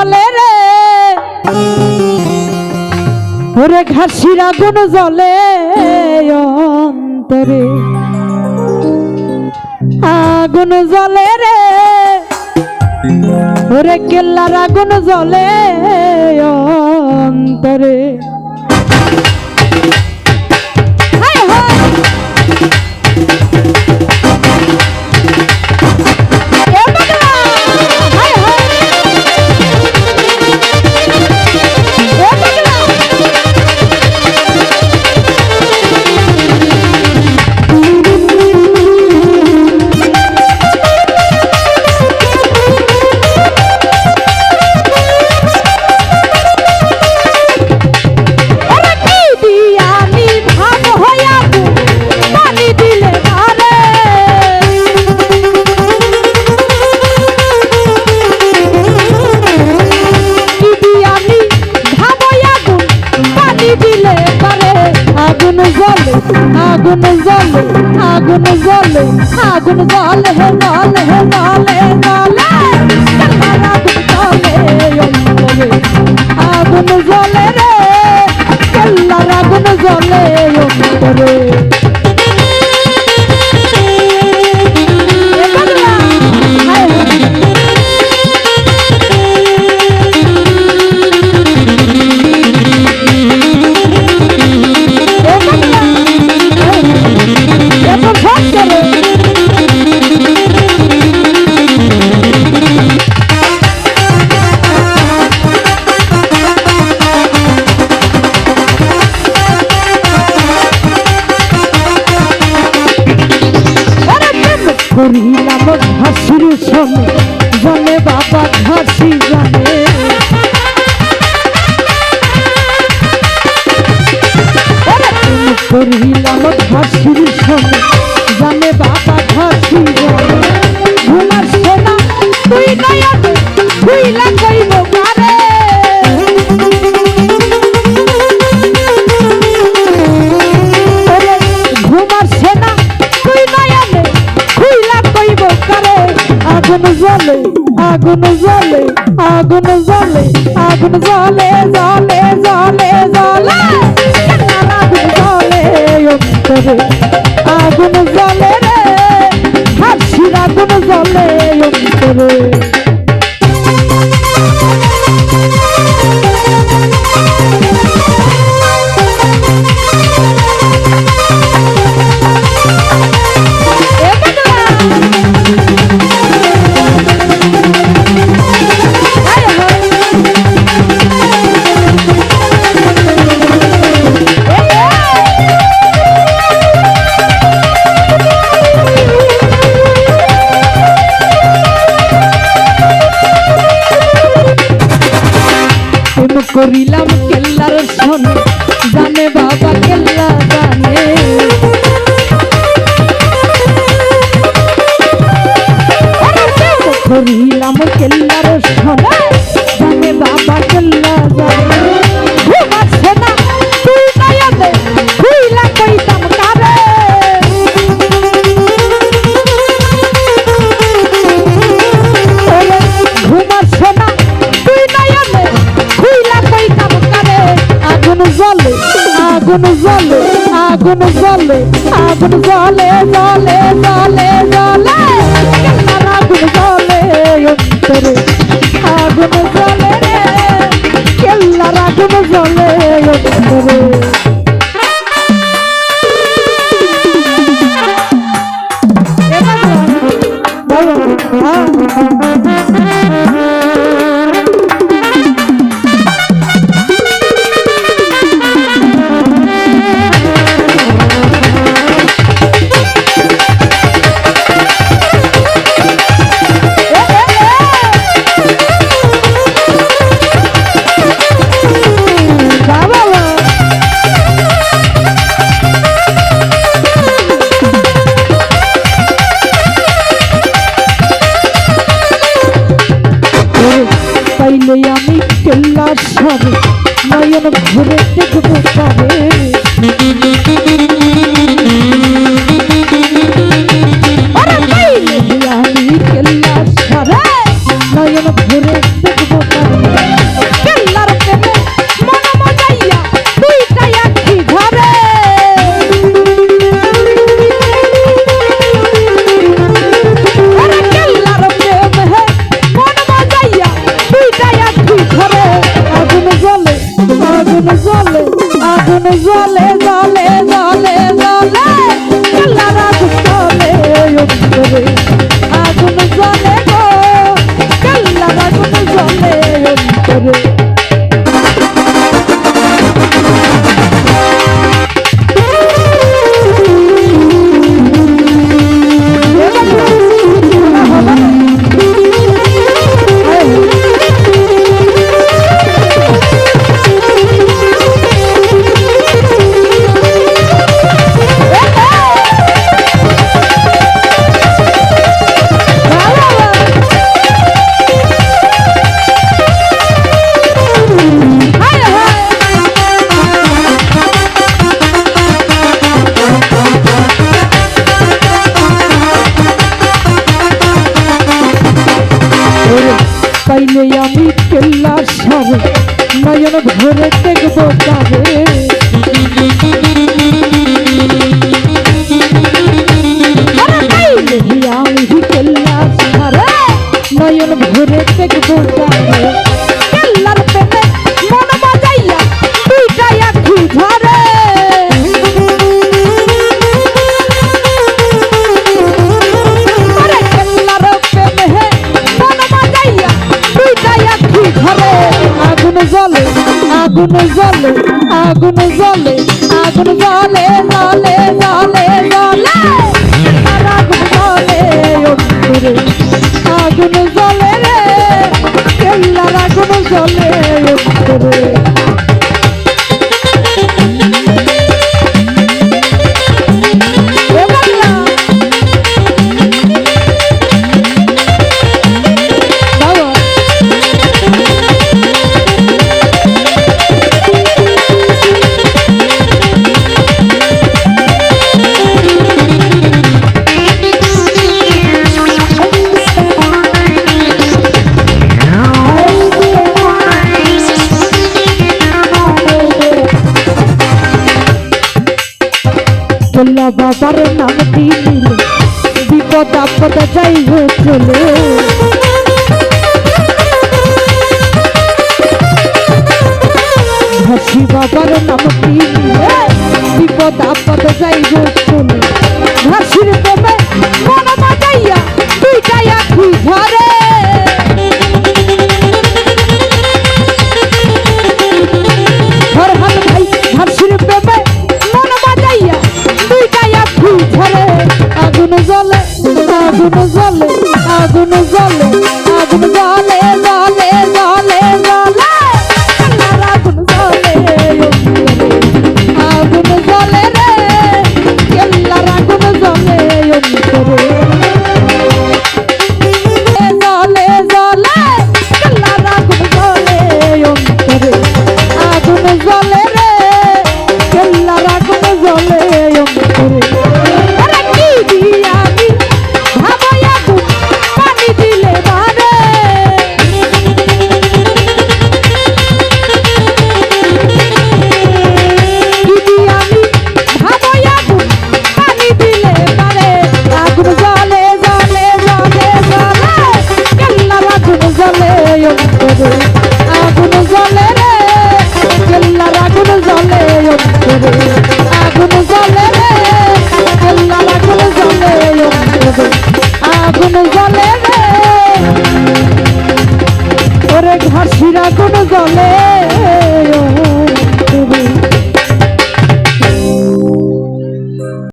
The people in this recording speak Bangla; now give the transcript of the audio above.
জলে রে। ওরে ঘাসির আগুন জলে অন্তরে। আগুন জলে রে। ওরে কেল্লার আগুন জলে অন্তরে। দিলে পারে। আগুন জ্বলে আগুন জ্বলে আগুন জ্বলে আগুন জ্বলে হে জ্বলে হে জ্বলে জ্বলে আগুন জ্বলে রে কেল্লার আগুন জ্বলে, অন্তরে জানে বাবা ঘাসি জানে। করিলাম ঘাসির সঙ্গে, জানে বাবা ঘাসি জানে। ঘুমার তুই তুই লাগাইব আগুন জ্বলে আগুন জ্বলে আগুন জ্বলে জ্বলে জ্বলে করিলাম কেল্লার সনে জানে বাবা কেল্লা জানে। করিলাম কেল্লার আগুন জ্বলে আগুন জ্বলে আগুন জ্বলে জ্বলে জ্বলে জ্বলে। আগুন জ্বলে, অন্তরে আগুন জ্বলে কেল্লার আগুন জ্বলে, অন্তরে। সবে নয়ন ঘুরে দেখব পারে আগুন জ্বলে আগুন জ্বলে আগুন জ্বলে আগুন জ্বলে জ্বলে জ্বলে জ্বলে। আর আগুন অন্তরে আগুন জ্বলে রে, কেল্লার আগুন জ্বলে অন্তরে ভোলা বাবার নামটি নিলে বিপদ আপদ যাই চলে। ঘষি বাবার নামটি নিলে বিপদ আপদ যাই চলে। ঘষির আগুন জ্বলে আগুন জ্বলে জ্বলে জ্বলে। problema.